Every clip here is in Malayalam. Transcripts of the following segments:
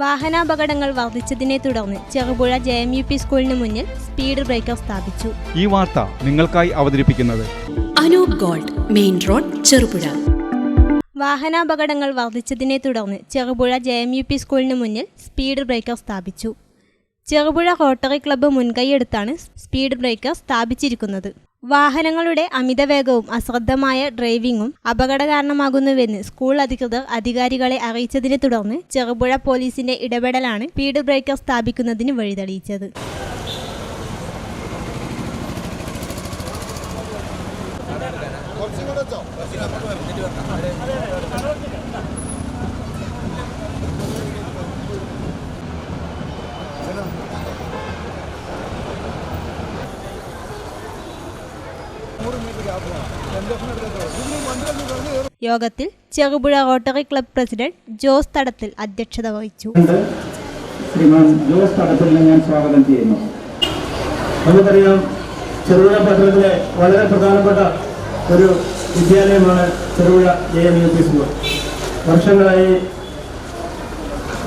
വാഹനാപകടങ്ങൾ വർദ്ധിച്ചതിനെ തുടർന്ന് Cherupuzha J M U P സ്കൂളിന് മുന്നിൽ സ്പീഡ് ബ്രേക്കർ സ്ഥാപിച്ചു. ഈ വാർത്ത നിങ്ങൾക്കായി അവതരിപ്പിക്കുന്നത് Anoop gold main road Cherupuzha. വാഹനാപകടങ്ങൾ വർദ്ധിച്ചതിനെ തുടർന്ന് Cherupuzha J M U P സ്കൂളിന് മുന്നിൽ സ്പീഡ് ബ്രേക്കർ സ്ഥാപിച്ചു. ചെറുപുഴ റോട്ടറി ക്ലബ്ബ് മുൻകൈയെടുത്താണ് സ്പീഡ് ബ്രേക്കർ സ്ഥാപിച്ചിരിക്കുന്നത്. വാഹനങ്ങളുടെ അമിതവേഗവും അശ്രദ്ധമായ ഡ്രൈവിംഗും അപകട കാരണമാകുന്നുവെന്ന് സ്കൂൾ അധികൃതർ അധികാരികളെ അറിയിച്ചതിനെ തുടർന്ന് ചെറുപുഴ പോലീസിന്റെ ഇടപെടലാണ് സ്പീഡ് ബ്രേക്കർ സ്ഥാപിക്കുന്നതിന് വഴിതെളിയിച്ചത്. യോഗത്തിൽ Cherupuzha rotary club president Jose Thadathil അധ്യക്ഷത വഹിച്ചു. ശ്രീമാൻ ജോസ് തടത്തിലിനെ ഞാൻ സ്വാഗതം ചെയ്യുന്നു. നമുക്കറിയാം ചെറുപുഴ പട്ടണത്തിലെ വളരെ പ്രധാനപ്പെട്ട ഒരു വിദ്യാലയമാണ് Cherupuzha J N U P school വർഷങ്ങളായി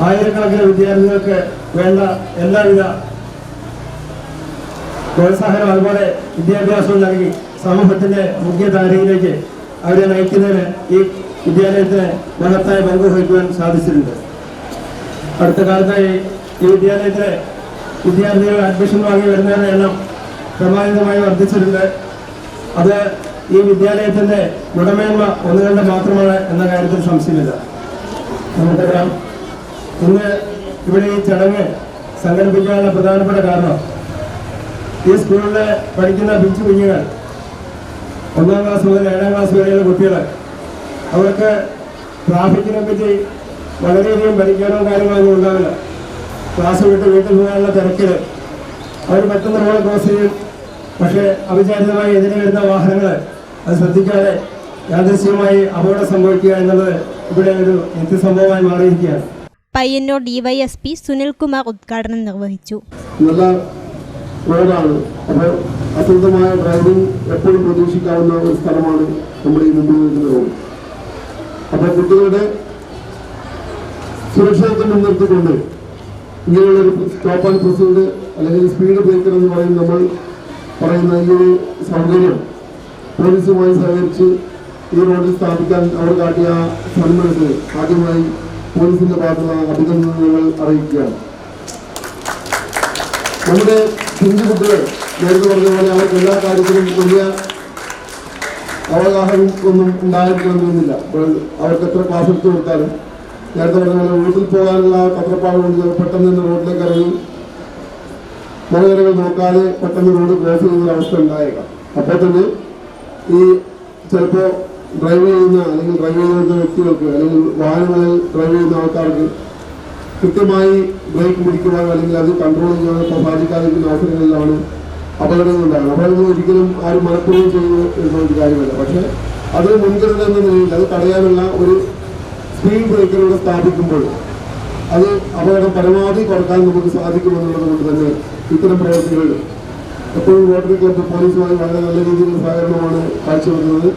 ആയിരക്കണക്കിന് വിദ്യാർത്ഥികൾക്ക് വേണ്ട എല്ലാവിധ പ്രോത്സാഹനം അതുപോലെ വിദ്യാഭ്യാസവും നൽകി സമൂഹത്തിന്റെ മുഖ്യധാരയിലേക്ക് അവരെ നയിക്കുന്നതിന് ഈ വിദ്യാലയത്തിന് മഹത്തായ പങ്ക് വഹിക്കുവാൻ സാധിച്ചിട്ടുണ്ട്. അടുത്ത കാലത്തായി ഈ വിദ്യാലയത്തിലെ വിദ്യാർത്ഥികൾ അഡ്മിഷൻ വാങ്ങി വരുന്നതിന് എണ്ണം ക്രമാതീതമായി വർദ്ധിച്ചിട്ടുണ്ട്. അത് ഈ വിദ്യാലയത്തിന്റെ ഗുണമേന്മ ഒന്നുകൊണ്ട് മാത്രമാണ് എന്ന കാര്യത്തിൽ സംശയമില്ല. നമുക്കറിയാം. ഇന്ന് ഇവിടെ ഈ ചടങ്ങ് സംഘടിപ്പിക്കാനുള്ള പ്രധാനപ്പെട്ട കാരണം ഈ സ്കൂളിൽ പഠിക്കുന്ന പിഞ്ചു കുഞ്ഞുങ്ങൾ ഒന്നാം ക്ലാസ് മുതൽ ഏഴാം ക്ലാസ് വരെയുള്ള കുട്ടികൾ അവർക്ക് ട്രാഫിക്കിനെ പറ്റി വളരെയധികം പഠിക്കാനോ കാര്യങ്ങളൊന്നും ഉണ്ടാവില്ല. ക്ലാസ് വിട്ട് വീട്ടിൽ പോകാനുള്ള തിരക്കിൽ അവർ പെട്ടെന്ന് റോഡ് ക്രോസ് ചെയ്യും. പക്ഷേ അവിചാരിതമായി എതിരെ വരുന്ന വാഹനങ്ങൾ അത് ശ്രദ്ധിക്കാതെ യാദൃശ്യമായി അപകടം സംഭവിക്കുക എന്നുള്ളത് ഇവിടെ ഒരു നിത്യസംഭവമായി മാറിയിരിക്കുകയാണ്. പയ്യന്നൂർ ഡിവൈഎസ്പി സുനിൽകുമാർ ഉദ്ഘാടനം നിർവഹിച്ചു. നല്ല റോഡാണ്. അപ്പോൾ അശ്രദ്ധമായ ഡ്രൈവിംഗ് എപ്പോഴും പ്രതീക്ഷിക്കാവുന്ന ഒരു സ്ഥലമാണ് നമ്മുടെ ഈ മുമ്പിൽ നിൽക്കുന്ന റോഡ് അപ്പോൾ കുട്ടികളുടെ സുരക്ഷിതത്വം മുൻനിർത്തിക്കൊണ്ട് ഇങ്ങനെയുള്ളൊരു സ്റ്റോപ്പ് ആൻഡ് പ്രൊസീഡ് അല്ലെങ്കിൽ സ്പീഡ് ബ്രേക്കർ എന്ന് പറയുന്ന നമ്മൾ പറയുന്ന ഈ ഒരു സൗകര്യം. പോലീസുമായി സഹകരിച്ച് ഈ റോഡിൽ സ്ഥാപിക്കാൻ അവർ കാട്ടിയ സന്മനസ് ആദ്യമായി പോലീസിന്റെ ഭാഗത്തുനിന്ന് അഭിനന്ദനങ്ങൾ അറിയിക്കുകയാണ്. നമ്മുടെ കുഞ്ഞു കുട്ടികൾ നേരത്തെ പറഞ്ഞതുപോലെ പോലെ അവർക്ക് എല്ലാ കാര്യത്തിലും വലിയ അവഗാഹം ഒന്നും ഉണ്ടായിരിക്കണമെന്നില്ല അവർക്ക് എത്ര ക്ലാസ് എടുത്തു കൊടുത്താലും നേരത്തെ പറഞ്ഞ വീട്ടിൽ പോകാനുള്ള പത്രപ്പാട് കൊണ്ട് പെട്ടെന്ന് തന്നെ റോഡിലേക്ക് ഇറങ്ങി മലകരകൾ നോക്കാതെ പെട്ടെന്ന് റോഡ് ക്രോസ് ചെയ്യുന്ന അവസ്ഥ ഉണ്ടായേക്കാം. അപ്പോൾ തന്നെ ഈ ചിലപ്പോൾ ഡ്രൈവ് ചെയ്യുന്ന അല്ലെങ്കിൽ ഡ്രൈവ് ചെയ്യുന്ന വ്യക്തികൾക്ക് അല്ലെങ്കിൽ വാഹനങ്ങളിൽ ഡ്രൈവ് ചെയ്യുന്ന ആൾക്കാർക്ക് കൃത്യമായി ബ്രേക്ക് പിടിക്കുവാനോ അല്ലെങ്കിൽ അത് കൺട്രോൾ ചെയ്യാനോ സാധിക്കാതിരിക്കുന്ന അവസരങ്ങളിലാണ് അപകടങ്ങൾ ഉണ്ടാകുന്നത് അപകടങ്ങൾ ഒരിക്കലും ആരും മനഃപൂർവം ചെയ്യുന്ന ഒരു കാര്യമല്ല. പക്ഷേ അത് മുൻകരുതൽ എന്ന നിലയിൽ അത് തടയാനുള്ള ഒരു സ്പീഡ് ബ്രേക്കറുകൾ സ്ഥാപിക്കുമ്പോൾ അത് അപകടം പരമാവധി കുറയ്ക്കാൻ നമുക്ക് സാധിക്കുമെന്നുള്ളത് കൊണ്ട് തന്നെ ഇത്തരം പ്രവർത്തികൾ എപ്പോഴും റോട്ടറി ക്ലബ് പോലീസുമായി വളരെ നല്ല രീതിയിലുള്ള സഹകരണമാണ് കാഴ്ചവെക്കുന്നത്.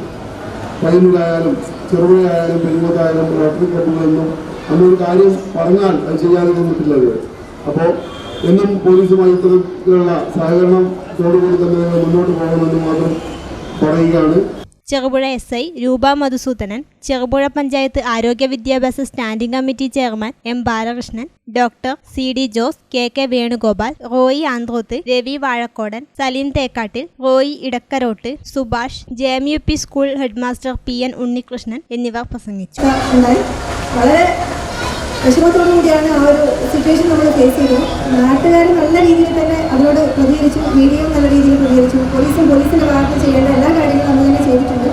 പയ്യന്നൂരായാലും ചെറുപുഴയായാലും പെരുമത്തായാലും റോട്ടറി ക്ലബ്ബുകളെന്നും നമ്മളൊരു കാര്യം പറഞ്ഞാൽ അത് ചെയ്യാതെ നിന്നിട്ടില്ല അപ്പോൾ എന്നും പോലീസുമായി ഇത്തരത്തിലുള്ള സഹകരണത്തോടുകൂടി തന്നെ മുന്നോട്ട് പോകണമെന്ന് മാത്രം പറയുകയാണ്. ചെറുപുഴ എസ് ഐ രൂപ മധുസൂദനൻ ചെറുപുഴ പഞ്ചായത്ത് ആരോഗ്യ വിദ്യാഭ്യാസ standing committee chairman M Balakrishnan doctor C D Jose K K Venugopal Roy Anthroth Ravi Vazhakkodan Saleem Thekkattil Roy Edakkarottu Subhash J M U P school headmaster P N Unnikrishnan എന്നിവർ പ്രസംഗിച്ചു. വളരെ വിഷമത്തോടു കൂടിയാണ് ആ ഒരു സിറ്റുവേഷൻ നമ്മൾ ഫേസ് ചെയ്തത്. നാട്ടുകാർ നല്ല രീതിയിൽ തന്നെ അതിനോട് പ്രതികരിച്ചു. മീഡിയയും നല്ല രീതിയിൽ പ്രതികരിച്ചു. പോലീസും പോലീസിന്റെ ഭാഗത്ത് ചെയ്യേണ്ട എല്ലാ കാര്യങ്ങളും നമ്മൾ തന്നെ ചെയ്തിട്ടുണ്ട്.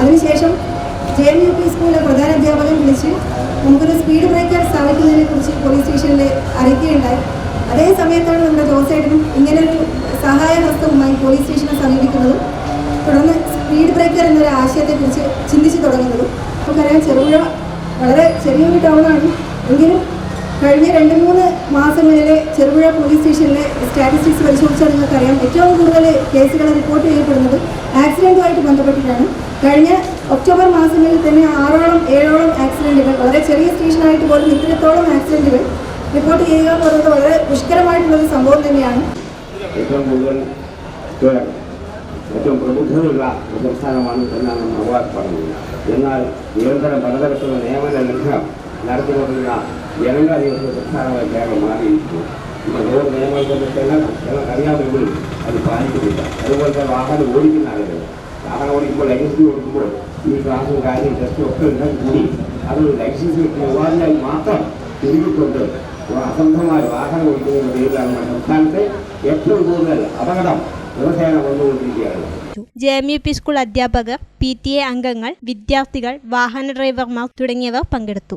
അതിനുശേഷം ജെ എം യു പി സ്കൂളിലെ പ്രധാന അധ്യാപകൻ വിളിച്ച് നമുക്കൊരു സ്പീഡ് ബ്രേക്കർ സ്ഥാപിക്കുന്നതിനെ കുറിച്ച് പോലീസ് സ്റ്റേഷനിൽ അറിയിക്കുകയുണ്ടായി. അതേ സമയത്താണ് നമ്മുടെ ജോസേട്ടനും ഇങ്ങനൊരു സഹായഹസ്തവുമായി പോലീസ് സ്റ്റേഷനെ സമീപിക്കുന്നതും തുടർന്ന് സ്പീഡ് ബ്രേക്കർ എന്നൊരു ആശയത്തെക്കുറിച്ച് ചിന്തിച്ചു തുടങ്ങുന്നതും. നമുക്കറിയാം ചെറുപുഴ വളരെ ചെറിയൊരു ടൗണാണ് എങ്കിലും കഴിഞ്ഞ രണ്ട് മൂന്ന് മാസങ്ങളിലെ ചെറുപുഴ പോലീസ് സ്റ്റേഷനിലെ സ്റ്റാറ്റിസ്റ്റിക്സ് പരിശോധിച്ചാൽ നിങ്ങൾക്കറിയാം. ഏറ്റവും കൂടുതൽ കേസുകൾ റിപ്പോർട്ട് ചെയ്യപ്പെടുന്നത് ആക്സിഡന്റുമായിട്ട് ബന്ധപ്പെട്ടിട്ടാണ്. കഴിഞ്ഞ ഒക്ടോബർ മാസങ്ങളിൽ തന്നെ ആറോളം ഏഴോളം ആക്സിഡന്റുകൾ വളരെ ചെറിയ സ്റ്റേഷനായിട്ട് പോലും ഇത്രത്തോളം ആക്സിഡന്റുകൾ റിപ്പോർട്ട് ചെയ്യുക എന്ന് പറയുന്നത് വളരെ ദുഷ്കരമായിട്ടുള്ളൊരു സംഭവം തന്നെയാണ്. ഏറ്റവും കൂടുതൽ ഏറ്റവും പ്രബുദ്ധതയുള്ള സംസ്ഥാനമാണ് എന്നാണ് നമ്മൾ പറഞ്ഞത് എന്നാൽ നിരന്തരം പലതരത്തിലുള്ള നിയമന ലംഘനം കേരളം മാറിയിരിക്കുന്നു. ഇപ്പോൾ റോഡ് നിയമങ്ങൾ കൊണ്ടിട്ടെല്ലാം ഞങ്ങൾക്ക് അറിയാമെങ്കിലും അത് പാലിക്കുന്നില്ല. അതുപോലെ വാഹനം ഓടിക്കുന്ന ആളുകൾ വാഹനം ഓടിക്കുമ്പോൾ ലൈസൻസ് കൊടുക്കുമ്പോൾ ഈ ക്ലാസും കാര്യം ടെസ്റ്റും ഒക്കെ ഉണ്ടെങ്കിൽ കൂടി അത് ലൈസൻസ് കിട്ടിയ യുവാവിനായി മാത്രം തിരികിക്കൊണ്ട് അസംബന്ധമായ വാഹനം ഓടിക്കുന്ന പേരിലാണ് സംസ്ഥാനത്തെ ഏറ്റവും കൂടുതൽ അപകടം ദിവസേന വന്നുകൊണ്ടിരിക്കുകയാണ്. ജെ പി സ്കൂൾ അധ്യാപകർ പി ടി എ അംഗങ്ങൾ വിദ്യാർത്ഥികൾ വാഹന ഡ്രൈവർമാർ തുടങ്ങിയവർ പങ്കെടുത്തു.